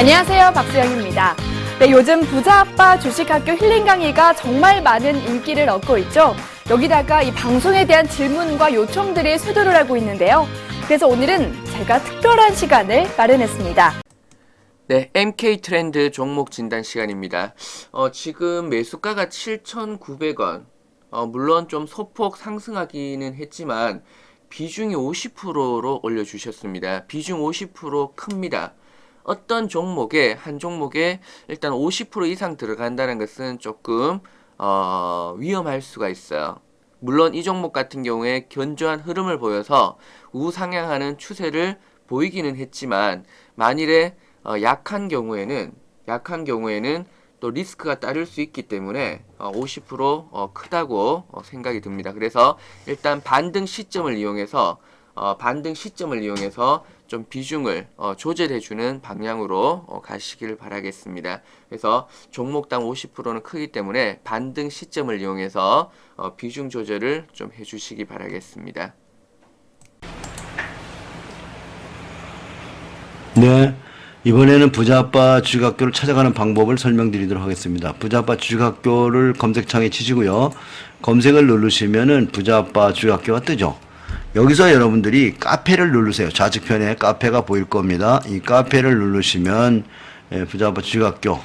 안녕하세요. 박수영입니다. 네, 요즘 부자 아빠 주식학교 힐링 강의가 정말 많은 인기를 얻고 있죠. 여기다가 이 방송에 대한 질문과 요청들이 수두를 하고 있는데요. 그래서 오늘은 제가 특별한 시간을 마련했습니다. 네, MK 트렌드 종목 진단 시간입니다. 어, 지금 매수가가 7,900원. 어, 물론 좀 소폭 상승하기는 했지만 비중이 50%로 올려주셨습니다. 비중 50% 큽니다. 어떤 종목에 한 종목에 일단 50% 이상 들어간다는 것은 조금 어, 위험할 수가 있어요. 물론 이 종목 같은 경우에 견조한 흐름을 보여서 우상향하는 추세를 보이기는 했지만 만일에 어, 약한 경우에는 약한 경우에는 또 리스크가 따를 수 있기 때문에 어, 50% 어, 크다고 어, 생각이 듭니다. 그래서 일단 반등 시점을 이용해서 어, 반등 시점을 이용해서 좀 비중을 어, 조절해주는 방향으로 어, 가시길 바라겠습니다. 그래서 종목당 50%는 크기 때문에 반등 시점을 이용해서 어, 비중 조절을 좀 해주시기 바라겠습니다. 네. 이번에는 부자아빠 주식학교를 찾아가는 방법을 설명드리도록 하겠습니다. 부자아빠 주식학교를 검색창에 치시고요. 검색을 누르시면은 부자아빠 주식학교가 뜨죠. 여기서 여러분들이 카페를 누르세요. 좌측편에 카페가 보일 겁니다. 이 카페를 누르시면 예, 부자아빠 주식학교.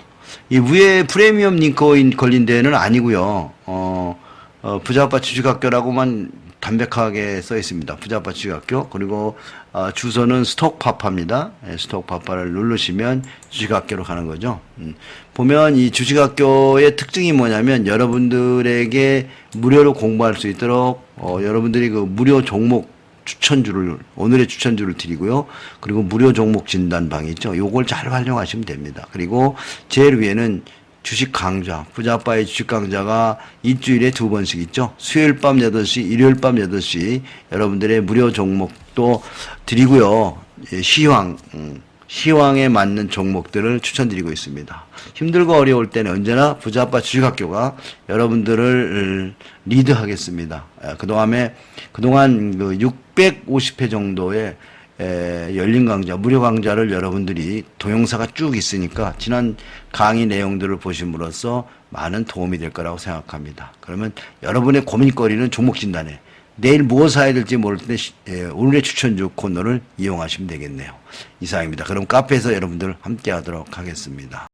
이 위에 프리미엄 링크 걸린 데는 아니고요. 어, 어, 부자아빠 주식학교라고만 담백하게 써 있습니다. 부자아빠 주식학교. 그리고 어, 주소는 스톡파파입니다. 예, 스톡파파를 누르시면 주식학교로 가는 거죠. 음, 보면 이 주식학교의 특징이 뭐냐면 여러분들에게 무료로 공부할 수 있도록 어, 여러분들이 그 무료 종목 추천주를 오늘의 추천주를 드리고요. 그리고 무료 종목 진단방이 있죠. 요걸 잘 활용하시면 됩니다. 그리고 제일 위에는 주식 강좌, 부자빠의 주식 강좌가 일주일에 두 번씩 있죠. 수요일 밤 8시, 일요일 밤 8시 여러분들의 무료 종목도 드리고요. 예, 시황, 음, 시황에 맞는 종목들을 추천드리고 있습니다. 힘들고 어려울 때는 언제나 부자아빠 주식학교가 여러분들을 음, 리드하겠습니다. 예, 그동안에, 그동안 그 650회 정도의 에, 열린 강좌, 무료 강좌를 여러분들이 동영상가 쭉 있으니까 지난 강의 내용들을 보심으로써 많은 도움이 될 거라고 생각합니다. 그러면 여러분의 고민거리는 종목 진단에 내일 무엇 사야 될지 모를 때 시- 에, 오늘의 추천주 코너를 이용하시면 되겠네요. 이상입니다. 그럼 카페에서 여러분들 함께 하도록 하겠습니다.